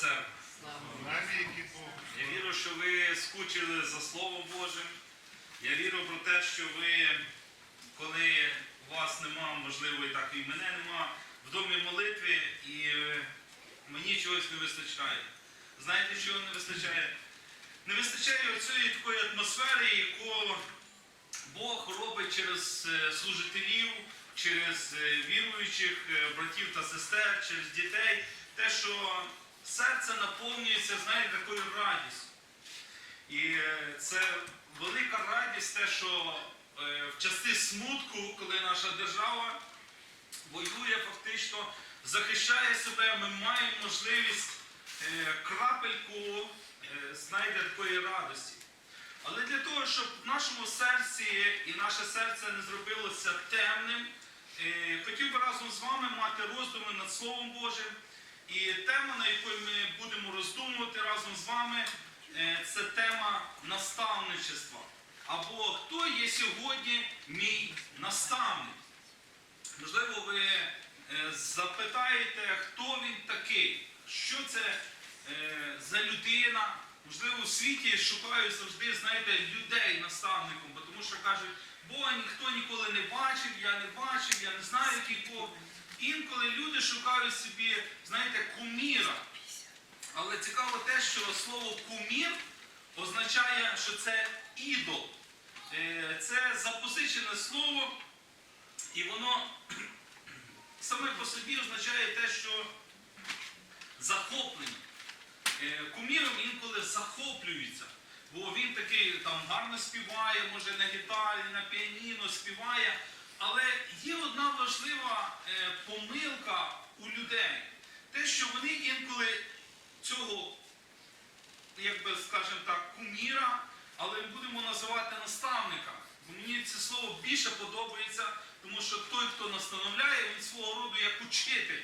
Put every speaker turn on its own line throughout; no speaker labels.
церква. Я вірю, що ви скучили за Словом Божим. Я вірю про те, що ви, коли вас нема, можливо, і так і мене нема, в домі молитви, і е, мені чогось не вистачає. Знаєте, чого не вистачає? Не вистачає оцієї такої атмосфери, яку Бог робить через е, служителів, через е, віруючих братів та сестер, через дітей, те, що серце наповнюється, знаєте, такою радістю. І е, це велика радість, те, що е, в часи смутку, коли наша держава воює фактично, захищає себе, ми маємо можливість е, крапельку, знаєте, такої радості. Але для того, щоб в нашому серці і наше серце не зробилося темним, хотів би разом з вами мати роздуми над Словом Божим. І тема, на якої ми будемо роздумувати разом з вами, е, це тема наставничества. Або хто є сьогодні мій наставник? Можливо, ви е, запитаєте, хто він такий, що це е, за людина. Можливо, у світі шукають завжди, знаєте, людей наставником, бо тому що кажуть, Бога ніхто ніколи не бачив, я не бачив, я не знаю, який Бог. Інколи люди шукають собі, знаєте, куміра. Але цікаво те, що слово кумір означає, що це ідол. Е, Це запозичене слово, і воно саме по собі означає те, що захоплення. Е, Куміром інколи захоплюються, бо він такий там гарно співає, може на гітарі, на піаніно співає. Але є одна важлива е, помилка у людей. Те, що вони інколи цього, як би скажемо так, куміра, але будемо називати наставника. Бо мені це слово більше подобається, тому що той, хто настановляє, він свого роду як учитель.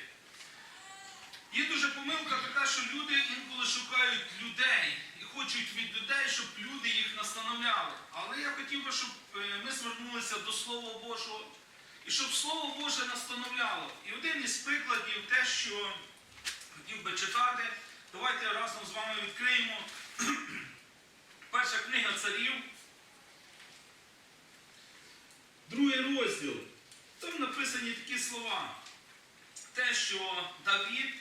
Є дуже помилка така, що люди інколи шукають людей хочуть від людей, щоб люди їх настановляли. Але я хотів би, щоб е, ми звернулися до Слова Божого і щоб Слово Боже настановляло. І один із прикладів, те, що хотів би читати, давайте разом з вами відкриємо перша книга царів, другий розділ. Там написані такі слова. Те, що Давід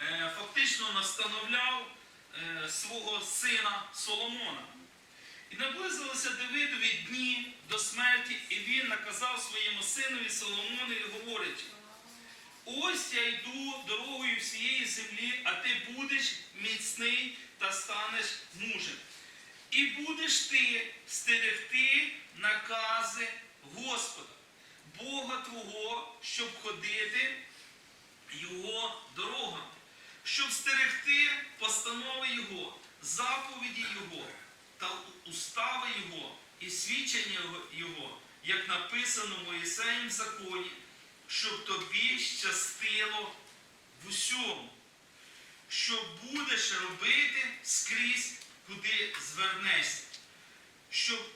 е, фактично настановляв свого сина Соломона. І наблизилися Давидові дні до смерті, і він наказав своєму синові Соломонові, говорить, ось я йду дорогою всієї землі, а ти будеш міцний та станеш мужем. І будеш ти стерегти накази Господа, Бога Твого, щоб ходити його дорогами, щоб стерегти постанови Його, заповіді Його та устави Його і свідчення Його, як написано в Моїсеєм законі, щоб тобі щастило в усьому, що будеш робити скрізь, куди звернешся, щоб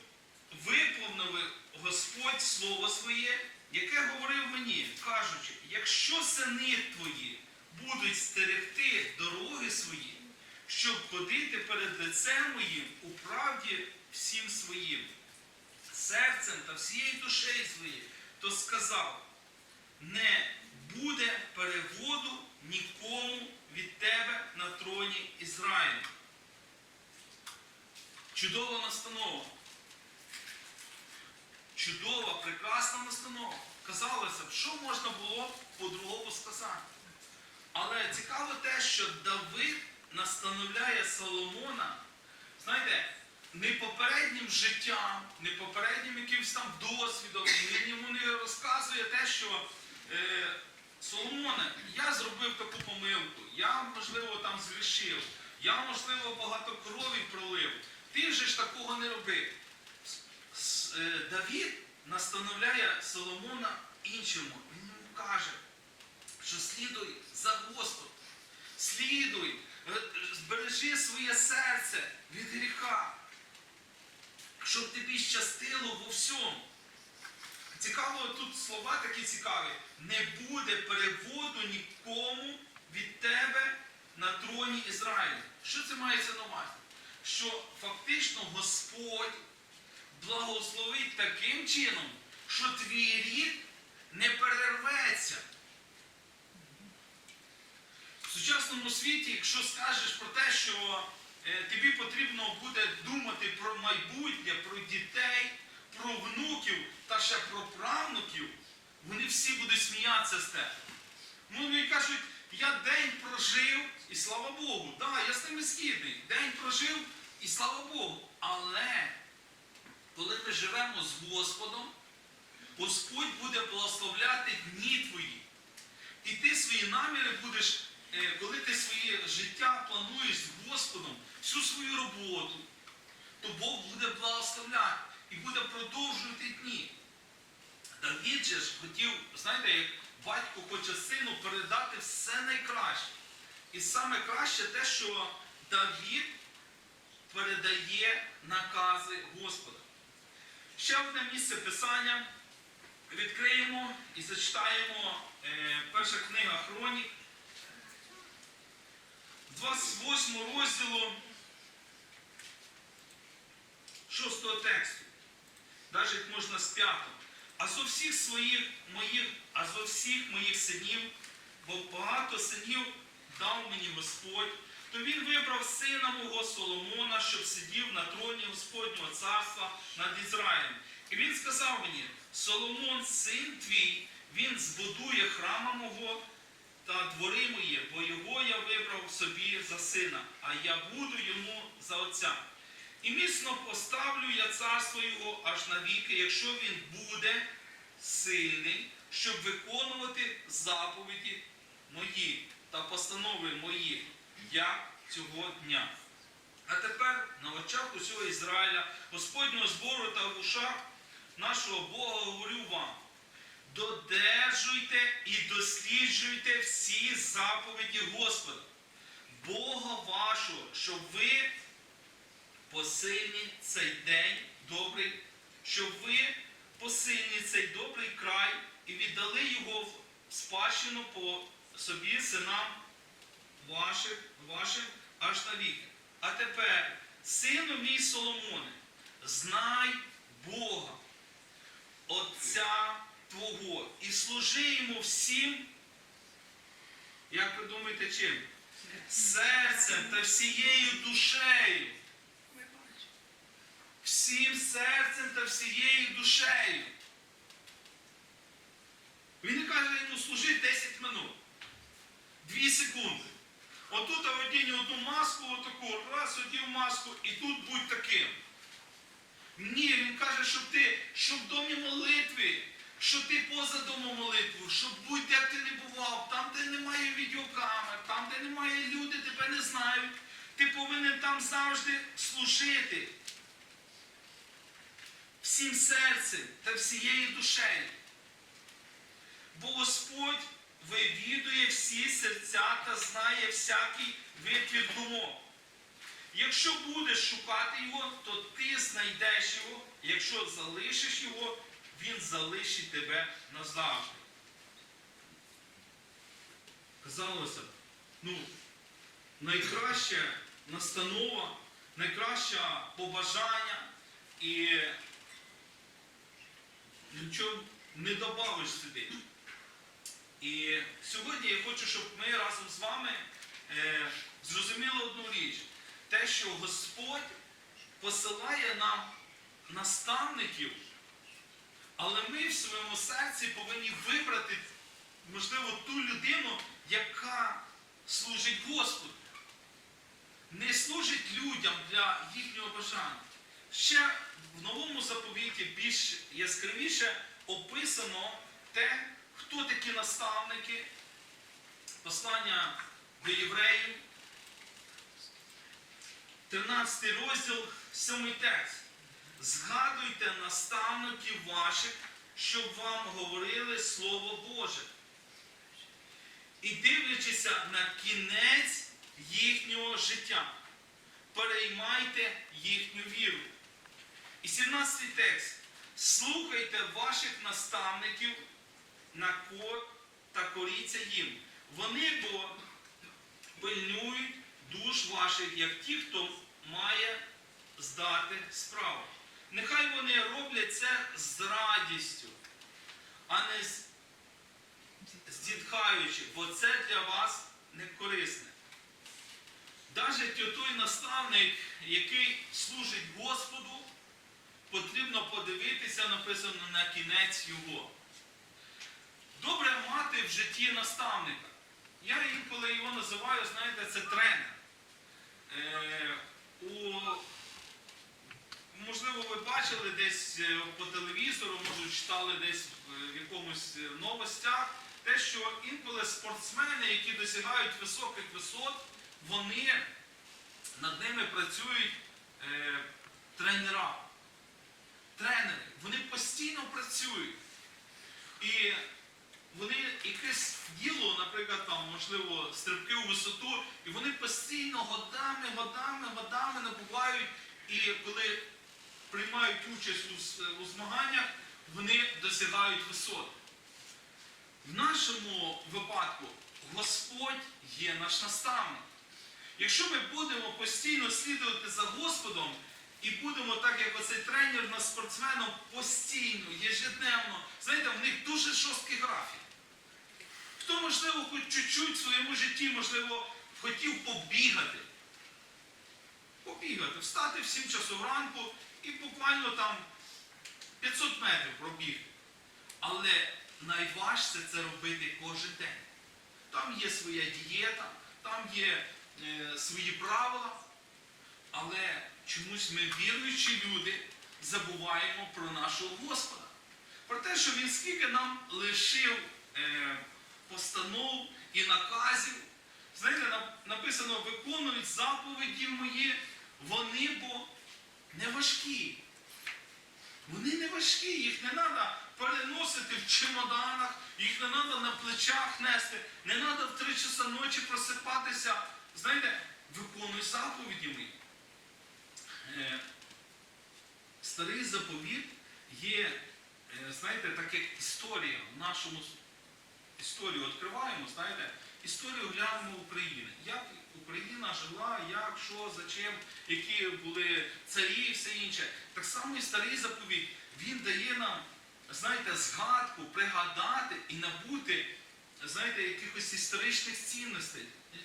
виповнив Господь Слово своє, яке говорив мені, кажучи, якщо сини твої будуть стерегти дороги свої, щоб ходити перед лицем моїм у правді всім своїм, серцем та всією душею своєю, то сказав, не буде переводу нікому від тебе на троні Ізраїлю. Чудова настанова. Чудова, прекрасна настанова. Казалося б, що можна було по-другому сказати. Але цікаво те, що Давид настановляє Соломона, знаєте, не попереднім життям, не попереднім якимось там досвідом, він йому не розказує те, що е, Соломоне, я зробив таку помилку, я, можливо, там згрішив, я, можливо, багато крові пролив. Ти вже ж такого не роби. Е, Давід настановляє Соломона іншому. Він йому каже, що слідуй за Господом. Слідуй, е, збережи своє серце від гріха, щоб тобі щастило во всьому. Цікаво, тут слова такі цікаві. Не буде переводу нікому від тебе на троні Ізраїля. Що це мається на увазі? Що фактично Господь благословить таким чином, що твій рід не перерветься. В сучасному світі, якщо скажеш про те, що е, тобі потрібно буде думати про майбутнє, про дітей, про внуків та ще про правнуків, вони всі будуть сміятися з тебе. Ну, вони кажуть, я день прожив, і слава Богу, да, я з ними згідний. День прожив, і слава Богу. Але коли ми живемо з Господом, Господь буде благословляти дні твої. І ти свої наміри будеш, коли ти своє життя плануєш з Господом, всю свою роботу, то Бог буде благословляти і буде продовжувати дні. Давід же ж хотів, знаєте, як батько хоче сину передати все найкраще. І саме краще те, що Давід передає накази Господа. Ще одне місце Писання. Відкриємо і зачитаємо е, перша книга Хронік, 28 розділу 6 тексту. Навіть можна з 5. А зо всіх своїх моїх, а зо всіх моїх синів, бо багато синів дав мені Господь, то він вибрав сина мого Соломона, щоб сидів на троні Господнього царства над Ізраїлем. І він сказав мені: Соломон, син твій, він збудує храма мого та двори мої, бо його собі за сина, а я буду йому за отця. І міцно поставлю я царство його аж навіки, якщо він буде сильний, щоб виконувати заповіді мої та постанови мої, як цього дня. А тепер на очах усього Ізраїля, Господнього збору та в ушах нашого Бога говорю вам. Додержуйте і досліджуйте всі заповіді Господа, Бога вашого, щоб ви посильні цей день добрий, щоб ви посильні цей добрий край і віддали його в спадщину по собі синам ваших, вашим аж навіки. А тепер, сину мій Соломоне, знай Бога, Отця Твого, і служи йому всім, як ви думаєте, чим? Серцем та всією душею. Всім серцем та всією душею. Він каже йому служи 10 минут. 2 секунди. Отут одінь одну маску, отаку, раз одів маску, і тут будь таким. Ні, він каже, щоб ти, щоб в домі молитви, що ти поза домом молитви, щоб будь де ти не бував, там, де немає відеокамер, там, де немає люди, тебе не знають, ти повинен там завжди служити. Всім серцем та всією душею. Бо Господь вивідує всі серця та знає всякий витвір думок. Якщо будеш шукати його, то ти знайдеш його. Якщо залишиш його, він залишить тебе назавжди. Казалося, ну, найкраща настанова, найкраще побажання і нічого не добавиш сюди. І сьогодні я хочу, щоб ми разом з вами е, зрозуміли одну річ. Те, що Господь посилає нам наставників, але ми в своєму серці повинні вибрати, можливо, ту людину, яка служить Господу. Не служить людям для їхнього бажання. Ще в новому заповіті більш яскравіше описано те, хто такі наставники, послання до євреїв, 13 розділ, 7 текст. Згадуйте наставників ваших, щоб вам говорили Слово Боже. І дивлячися на кінець їхнього життя, переймайте їхню віру. І 17 текст. Слухайте ваших наставників на кор та коріться їм. Вони бо пильнують душ ваших, як ті, хто має здати справу. Нехай вони роблять це з радістю, а не зітхаючи, бо це для вас не корисне. Навіть той наставник, який служить Господу, потрібно подивитися, написано на кінець його. Добре мати в житті наставника. Я інколи його називаю, знаєте, це тренер. Е, у, можливо, ви бачили десь е, по телевізору, може читали десь в якомусь е, новостях, те, що інколи спортсмени, які досягають високих висот, вони над ними працюють е, тренера. Тренери. Вони постійно працюють. І вони якесь діло, наприклад, там, можливо, стрибки у висоту, і вони постійно годами, годами, годами набувають, і коли приймають участь у, змаганнях, вони досягають висот. В нашому випадку Господь є наш наставник. Якщо ми будемо постійно слідувати за Господом і будемо так, як оцей тренер на спортсменом, постійно, єжедневно, знаєте, в них дуже жорсткий графік. Хто, можливо, хоч чуть-чуть в своєму житті, можливо, хотів побігати. Побігати, встати в 7 часов ранку і буквально там 500 метрів пробігти. Але найважче це робити кожен день. Там є своя дієта, там є е, свої правила, але чомусь ми, віруючі люди, забуваємо про нашого Господа. Про те, що Він скільки нам лишив е, постанов і наказів. Знаєте, на- написано, виконують заповіді мої, вони бо не важкі. Вони не важкі, їх не треба переносити в чемоданах, їх не треба на плечах нести, не треба в три часа ночі просипатися. Знаєте, виконуй заповіді мої. Е, Старий заповіт є, е, знаєте, так як історія в нашому історію відкриваємо, знаєте, історію глянемо України. Як Україна жила, як, що, за чим, які були царі і все інше. Так само і старий заповіт, він дає нам, знаєте, згадку, пригадати і набути, знаєте, якихось історичних цінностей.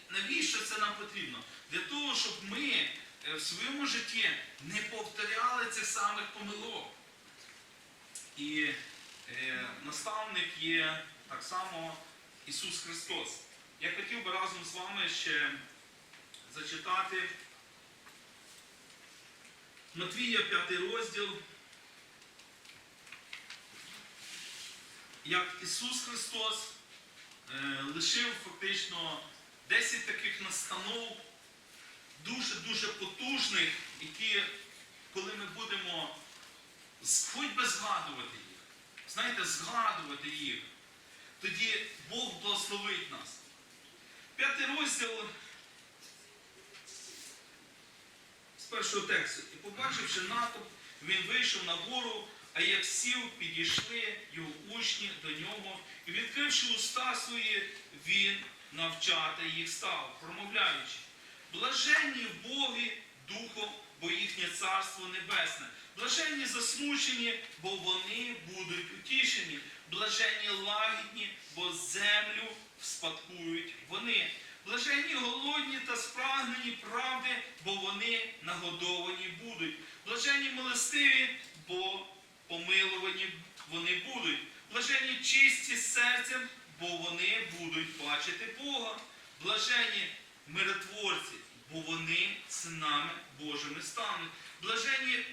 Навіщо це нам потрібно? Для того, щоб ми е, в своєму житті не повторяли цих самих помилок. І е, наставник є так само Ісус Христос. Я хотів би разом з вами ще зачитати Матвія 5 розділ. Як Ісус Христос е, лишив фактично 10 таких настанов, дуже-дуже потужних, які, коли ми будемо хоч би згадувати їх, знаєте, згадувати їх, тоді Бог благословить нас. П'ятий розділ з першого тексту. І побачивши натовп, він вийшов на гору, а як сів, підійшли його учні до нього, і відкривши уста свої, він навчати їх став, промовляючи. Блаженні в Богі Духом, бо їхнє царство небесне. Блаженні засмучені, бо вони будуть утішені. Блаженні лагідні, бо землю вспадкують вони. Блаженні голодні та спрагнені правди, бо вони нагодовані будуть. Блаженні милостиві, бо помилувані вони будуть. Блаженні чисті серцем, бо вони будуть бачити Бога. Блаженні миротворці, бо вони синами Божими стануть. Блаженні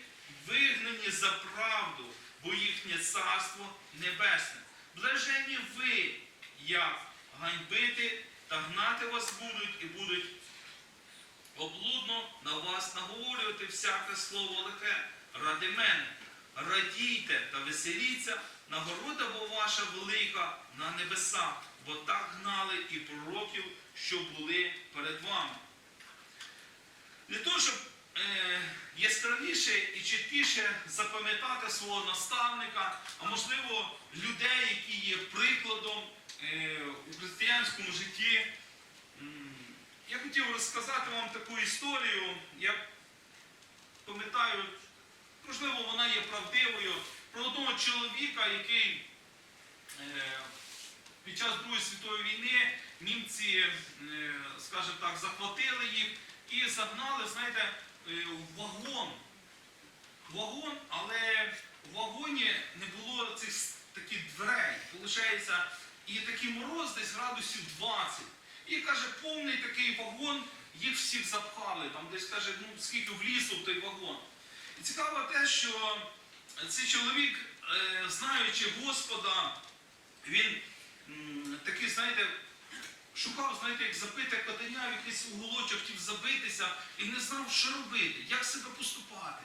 вигнані за правду, бо їхнє царство небесне. Блаженні ви, як ганьбити та гнати вас будуть і будуть облудно на вас наговорювати всяке слово лихе ради мене. Радійте та веселіться, нагорода бо ваша велика на небесах, бо так гнали і пророків, що були перед вами. Для того, щоб е, яскравіше і чіткіше запам'ятати свого наставника, а можливо людей, які є прикладом е, у християнському житті, я хотів розказати вам таку історію. Я пам'ятаю, можливо, правдивою, про одного чоловіка, який е, під час Другої світової війни німці, е, скажімо так, захватили їх і загнали, знаєте, е, в вагон. Вагон, але в вагоні не було цих таких дверей. Получається, і такий мороз десь градусів 20. І каже, повний такий вагон, їх всіх запхали. Там десь каже, ну скільки влізло в той вагон. І цікаво те, що цей чоловік, е, знаючи Господа, він такий, знаєте, шукав, знаєте, як забити котеня, в якийсь уголочок хотів забитися і не знав, що робити, як себе поступати.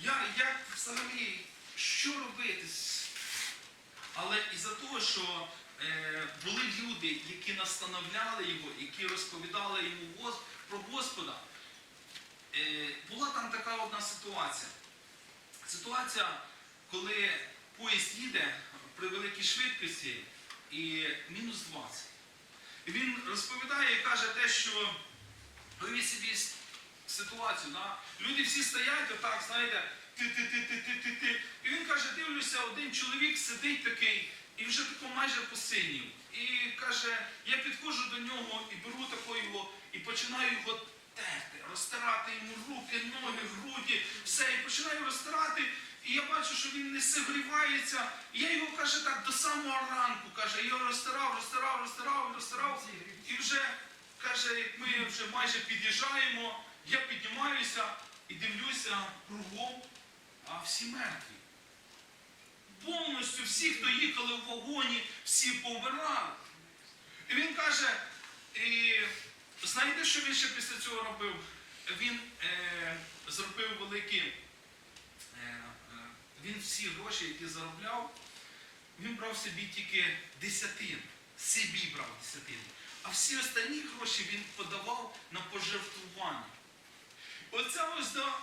Я, як взагалі, що робити? Але із-за того, що е, були люди, які настановляли його, які розповідали йому про Господа, е, була там така одна ситуація. Ситуація, коли поїзд їде при великій швидкості і мінус 20. І він розповідає і каже те, що уявіть собі ситуацію. Да? Люди всі стоять, отак, знаєте, ти-ти-ти-ти-ти-ти-ти. І він каже, дивлюся, один чоловік сидить такий і вже тако майже посинів. І каже, я підходжу до нього і беру тако і починаю його терти, розтирати йому руки, ноги, груді, все, і починаю розтирати. І я бачу, що він не согрівається. І я його каже так до самого ранку. Каже, я його розтирав, розтирав, розтирав, розтирав. І вже каже, як ми вже майже під'їжджаємо, я піднімаюся і дивлюся кругом, а всі мертві. Повністю всі, хто їхали в вагоні, всі повмирали. І він каже, і знаєте, що він ще після цього робив? Він е, зробив великі. Він всі гроші, які заробляв, він брав собі тільки десятин. Собі брав десятин. А всі останні гроші він подавав на пожертвування. Оця ось да,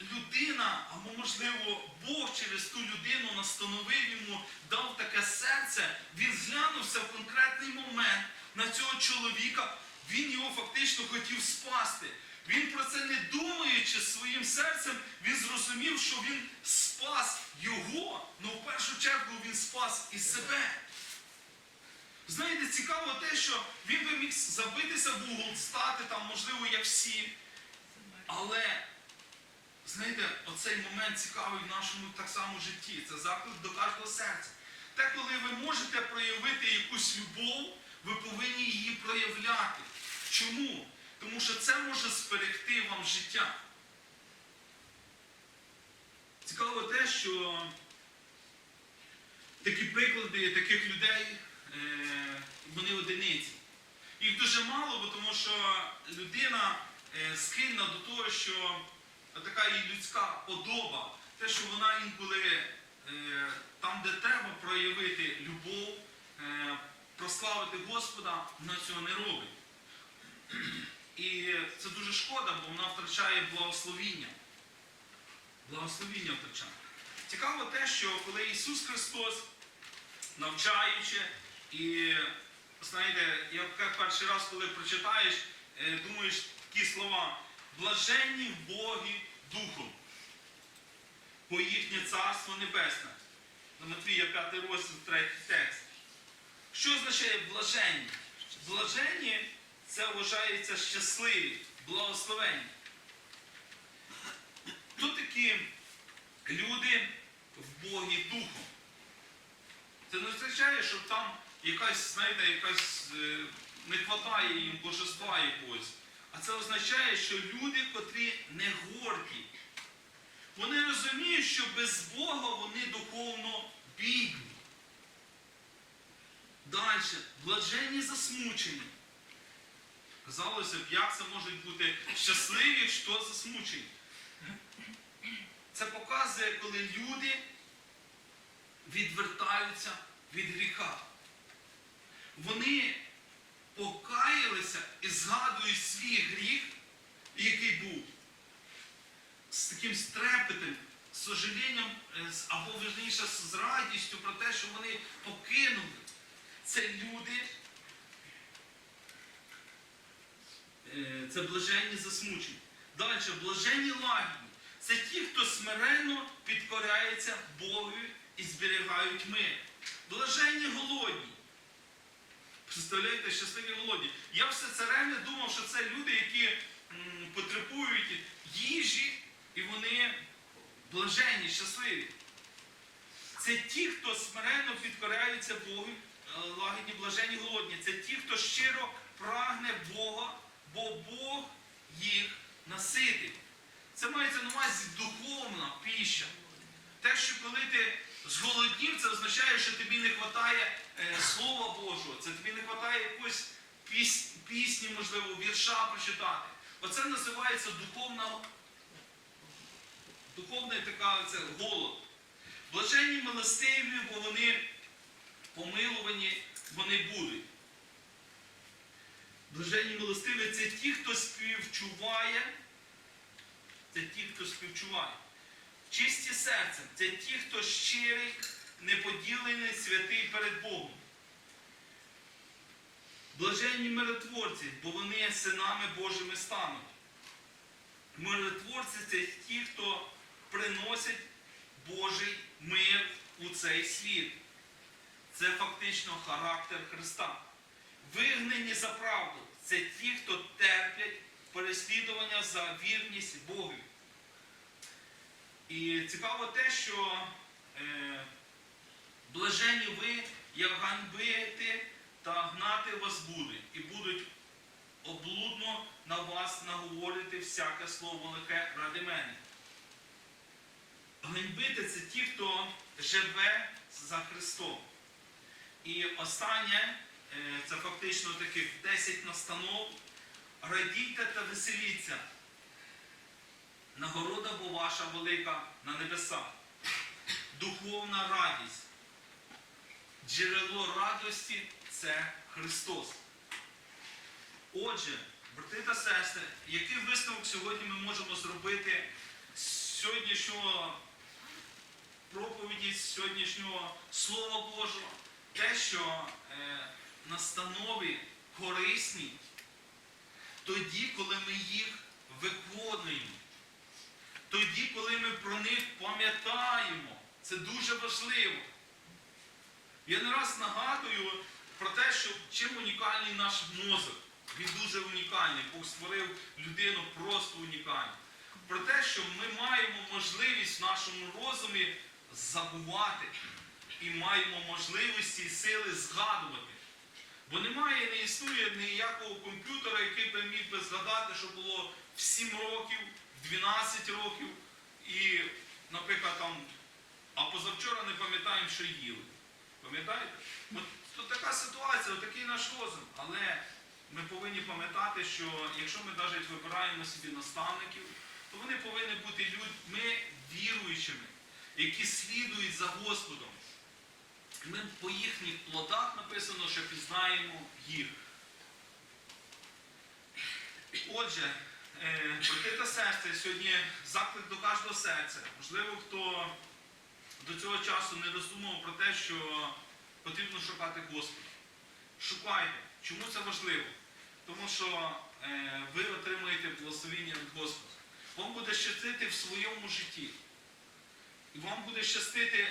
людина, або можливо Бог через ту людину настановив йому, дав таке серце, він зглянувся в конкретний момент на цього чоловіка, він його фактично хотів спасти. Він про це не думаючи своїм серцем, він зрозумів, що він спас його, але в першу чергу він спас і себе. Знаєте, цікаво те, що він би міг забитися в угол, стати там, можливо, як всі. Але, знаєте, оцей момент цікавий в нашому так само житті. Це заклик до кожного серця. Те, коли ви можете проявити якусь любов, ви повинні її проявляти. Чому? Тому що це може зберегти вам життя. Цікаво те, що такі приклади таких людей, е, вони одиниці. Їх дуже мало, тому що людина е, схильна до того, що така її людська подоба, те, що вона інколи е, там, де треба проявити любов, прославити Господа, вона цього не робить. І це дуже шкода, бо вона втрачає благословіння. Благословіння втрачає. Цікаво те, що коли Ісус Христос, навчаючи, і знаєте, я перший раз, коли прочитаєш, е, думаєш такі слова, блаженні в Богі Духом, бо їхнє царство небесне. На Матвія 5 розділ, 3 текст. Що означає блаженні? Блаженні це вважається щасливі, благословенні. Хто такі люди в Богі Духом? Це не означає, що там якась, знаєте, якась е, не вистачає їм божества якогось. А це означає, що люди, котрі не горді, вони розуміють, що без Бога вони духовно бідні. Далі, блаженні засмучені. Казалося б, як це можуть бути щасливі, що засмучені. Це показує, коли люди відвертаються від гріха. Вони покаялися і згадують свій гріх, який був, з таким стрепетом, з сожалінням, е, або верніше з радістю про те, що вони покинули. Це люди, е, це блаженні засмучені. Далі, блаженні лагідні. Це ті, хто смиренно підкоряється Богу і зберігають мир. Блаженні голодні. Представляєте, щасливі голодні. Я все це реально думав, що це люди, які потребують їжі, і вони блаженні, щасливі. Це ті, хто смиренно підкоряються Богу, е, лагідні, блаженні, голодні. Це ті, хто щиро прагне Бога, бо Бог їх наситить. Це мається на увазі духовна піща. Те, що коли ти зголоднів, це означає, що тобі не вистачає Слова Божого, це тобі не вистачає якоїсь піс- пісні, можливо, вірша прочитати. Оце називається духовна, духовна така це голод. Блаженні милостиві, бо вони помилувані, вони будуть. Блаженні милостиві це ті, хто співчуває. Це ті, хто співчуває. Чисті серцем це ті, хто щирий, неподілений, святий перед Богом. Блаженні миротворці, бо вони синами Божими стануть. Миротворці це ті, хто приносять Божий мир у цей світ. Це фактично характер Христа. Вигнані за правду це ті, хто терплять переслідування за вірність Богу. І цікаво те, що е, блажені ви, як ганьбити та гнати вас будуть, і будуть облудно на вас наговорити всяке слово лихе ради мене. Ганьбити це ті, хто живе за Христом. І останнє, це фактично таких 10 настанов. Радійте та веселіться. Нагорода бо ваша велика на небесах. Духовна радість. Джерело радості це Христос. Отже, брати та сестри, який висновок сьогодні ми можемо зробити з сьогоднішнього проповіді, з сьогоднішнього Слова Божого? Те, що е, настанови корисні тоді, коли ми їх виконуємо. Тоді, коли ми про них пам'ятаємо, це дуже важливо. Я не раз нагадую про те, що чим унікальний наш мозок. Він дуже унікальний. Бог створив людину просто унікальну. Про те, що ми маємо можливість в нашому розумі забувати і маємо можливості і сили згадувати. Бо немає, не існує ніякого комп'ютера, який би міг би згадати, що було в 7 років, в 12 років, і, наприклад, там, а позавчора не пам'ятаємо, що їли. Пам'ятаєте? От, така ситуація, отакий наш розум. Але ми повинні пам'ятати, що якщо ми навіть вибираємо собі наставників, то вони повинні бути людьми віруючими, які слідують за Господом. Ми по їхніх плодах написано, що пізнаємо їх. Отже, е, брати та сестри, сьогодні заклик до кожного серця. Можливо, хто до цього часу не роздумував про те, що потрібно шукати Господа. Шукайте. Чому це важливо? Тому що е, ви отримаєте благословіння від Господа. Вам буде щастити в своєму житті. І вам буде щастити,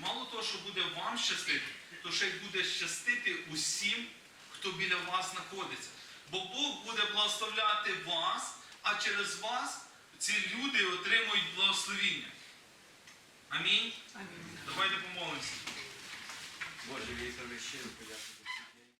Мало того, що буде вам щастити, то ще й буде щастити усім, хто біля вас знаходиться. Бо Бог буде благословляти вас, а через вас ці люди отримують благословіння. Амінь.
Амінь. Давайте помолимося. Боже, вітер, щиро подякую.